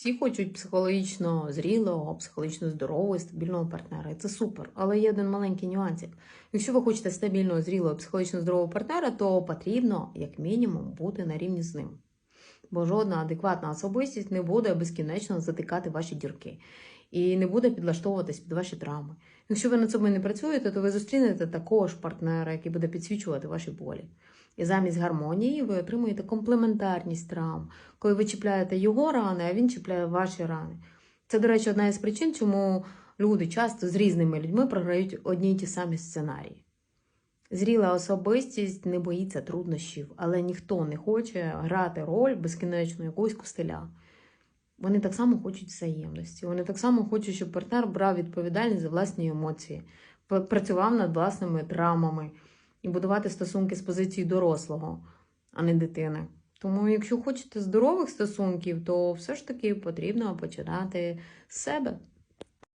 Всі хочуть психологічно зрілого, психологічно здорового і стабільного партнера. І це супер. Але є один маленький нюансик. Якщо ви хочете стабільного, зрілого, психологічно здорового партнера, то потрібно, як мінімум, бути на рівні з ним. Бо жодна адекватна особистість не буде безкінечно затикати ваші дірки і не буде підлаштовуватись під ваші травми. Якщо ви над собою не працюєте, то ви зустрінете такого ж партнера, який буде підсвічувати ваші болі. І замість гармонії ви отримуєте комплементарність травм, коли ви чіпляєте його рани, а він чіпляє ваші рани. Це, до речі, одна із причин, чому люди часто з різними людьми програють одні й ті самі сценарії. Зріла особистість не боїться труднощів, але ніхто не хоче грати роль безкінечно якогось костеля. Вони так само хочуть взаємності. Вони так само хочуть, щоб партнер брав відповідальність за власні емоції, працював над власними травмами і будувати стосунки з позиції дорослого, а не дитини. Тому, якщо хочете здорових стосунків, то все ж таки потрібно починати з себе.